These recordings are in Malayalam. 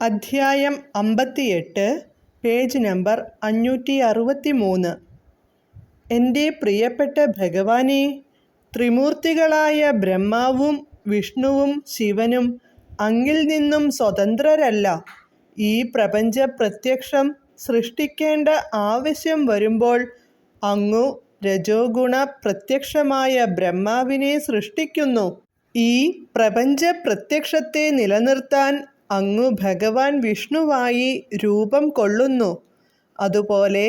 അധ്യായം അമ്പത്തിയെട്ട് പേജ് നമ്പർ അഞ്ഞൂറ്റി അറുപത്തി മൂന്ന് എന്റെ പ്രിയപ്പെട്ട ഭഗവാനെ ത്രിമൂർത്തികളായ ബ്രഹ്മാവും വിഷ്ണുവും ശിവനും അങ്ങിൽ നിന്നും സ്വതന്ത്രരല്ല. ഈ പ്രപഞ്ച പ്രത്യക്ഷം സൃഷ്ടിക്കേണ്ട ആവശ്യം വരുമ്പോൾ അങ്ങു രജോഗുണ പ്രത്യക്ഷമായ ബ്രഹ്മാവിനെ സൃഷ്ടിക്കുന്നു. ഈ പ്രപഞ്ച പ്രത്യക്ഷത്തെ നിലനിർത്താൻ അങ്ങു ഭഗവാൻ വിഷ്ണുവായി രൂപം കൊള്ളുന്നു. അതുപോലെ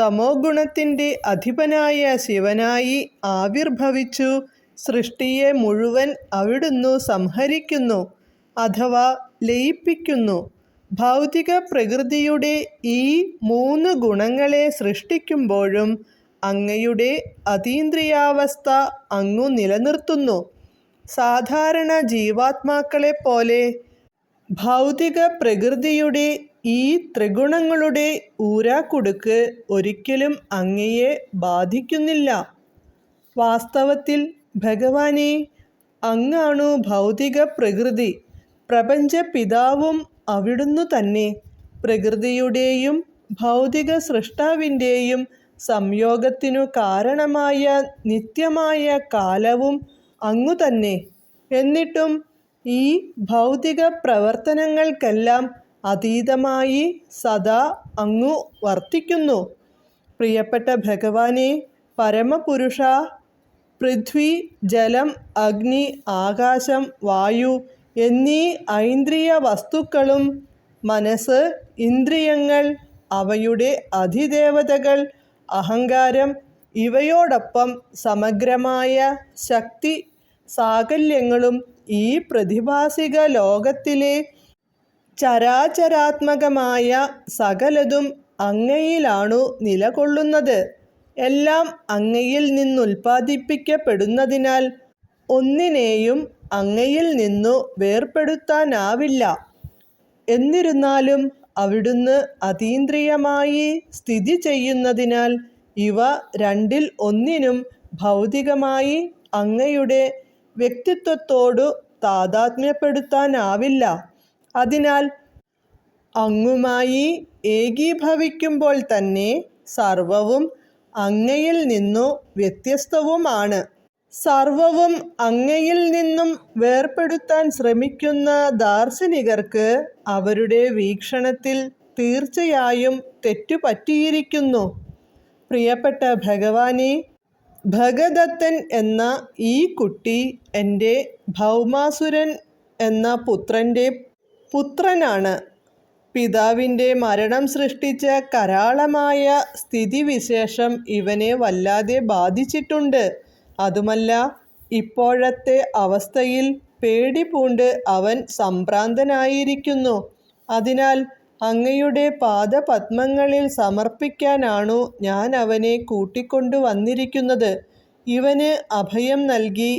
തമോ ഗുണത്തിന്റെ അധിപനായ ശിവനായി ആവിർഭവിച്ചു സൃഷ്ടിയെ മുഴുവൻ അവിടുന്നു സംഹരിക്കുന്നു അഥവാ ലയിപ്പിക്കുന്നു. ഭൗതിക പ്രകൃതിയുടെ ഈ മൂന്ന് ഗുണങ്ങളെ സൃഷ്ടിക്കുമ്പോഴും അങ്ങയുടെ അതീന്ദ്രിയാവസ്ഥ അങ്ങു നിലനിർത്തുന്നു. സാധാരണ ജീവാത്മാക്കളെ പോലെ ഭൗതിക പ്രകൃതിയുടെ ഈ ത്രിഗുണങ്ങളുടെ ഊരാക്കുടുക്ക് ഒരിക്കലും അങ്ങയെ ബാധിക്കുന്നില്ല. വാസ്തവത്തിൽ ഭഗവാനെ അങ്ങാണു ഭൗതിക പ്രകൃതി പ്രപഞ്ച പിതാവും അവിടുന്നു തന്നെ. പ്രകൃതിയുടെയും ഭൗതിക സൃഷ്ടാവിന്റെയും സംയോഗത്തിനു കാരണമായ നിത്യമായ കാലവും അങ്ങു തന്നെ എന്നിട്ടും ഈ ഭൗതിക പ്രവർത്തനങ്ങൾക്കെല്ലാം അതീതമായി സദാ അങ്ങു വർത്തിക്കുന്നു. പ്രിയപ്പെട്ട ഭഗവാനെ പരമപുരുഷ പൃഥ്വി ജലം അഗ്നി ആകാശം വായു എന്നീ ഐന്ദ്രിയ വസ്തുക്കളും മനസ്സ് ഇന്ദ്രിയങ്ങൾ അവയുടെ അധിദേവതകൾ അഹങ്കാരം ഇവയോടൊപ്പം സമഗ്രമായ ശക്തി സാകല്യങ്ങളും ഈ പ്രതിഭാസിക ലോകത്തിലെ ചരാചരാത്മകമായ സകലതും അങ്ങയിലാണു നിലകൊള്ളുന്നത്. എല്ലാം അങ്ങയിൽ നിന്നുൽപ്പാദിപ്പിക്കപ്പെടുന്നതിനാൽ ഒന്നിനെയും അങ്ങയിൽ നിന്നു വേർപ്പെടുത്താനാവില്ല. എന്നിരുന്നാലും അവിടുന്ന് അതീന്ദ്രിയമായി സ്ഥിതി ചെയ്യുന്നതിനാൽ ഇവ രണ്ടിൽ ഒന്നിനും ഭൗതികമായി അങ്ങയുടെ വ്യക്തിത്വത്തോടു താതാത്മ്യപ്പെടുത്താനാവില്ല. അതിനാൽ അങ്ങുമായി ഏകീഭവിക്കുമ്പോൾ തന്നെ സർവവും അങ്ങയിൽ നിന്നു വ്യത്യസ്തവുമാണ്. സർവവും അങ്ങയിൽ നിന്നും വേർപെടുത്താൻ ശ്രമിക്കുന്ന ദാർശനികർക്ക് അവരുടെ വീക്ഷണത്തിൽ തീർച്ചയായും തെറ്റുപറ്റിയിരിക്കുന്നു. പ്രിയപ്പെട്ട ഭഗവാനെ ഭഗദത്തൻ എന്ന ഈ കുട്ടി എന്റെ ഭൗമാസുരൻ എന്ന പുത്രന്റെ പുത്രനാണ് പിതാവിന്റെ മരണം സൃഷ്ടിച്ച കരാളമായ സ്ഥിതിവിശേഷം ഇവനെ വല്ലാതെ ബാധിച്ചിട്ടുണ്ട് അതുമല്ല ഇപ്പോഴത്തെ അവസ്ഥയിൽ പേടി പൂണ്ട് അവൻ സംഭ്രാന്തനായിരിക്കുന്നു. അതിനാൽ അങ്ങയുടെ പാദപത്മങ്ങളിൽ സമർപ്പിക്കാനാണു ഞാൻ അവനെ കൂട്ടിക്കൊണ്ടു വന്നിരിക്കുന്നത്. ഇവന് അഭയം നൽകി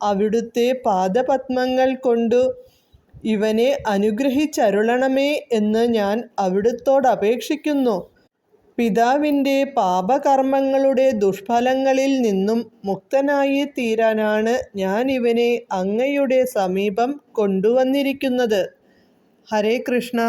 അവിടുത്തെ പാദപത്മങ്ങൾ കൊണ്ടു ഇവനെ അനുഗ്രഹിച്ചരുളണമേ എന്ന് ഞാൻ അവിടുത്തോടപേക്ഷിക്കുന്നു. പിതാവിന്റെ പാപകർമ്മങ്ങളുടെ ദുഷ്ഫലങ്ങളിൽ നിന്നും മുക്തനായി തീരാനാണ് ഞാൻ ഇവനെ അങ്ങയുടെ സമീപം കൊണ്ടുവന്നിരിക്കുന്നത്. ഹരേ കൃഷ്ണ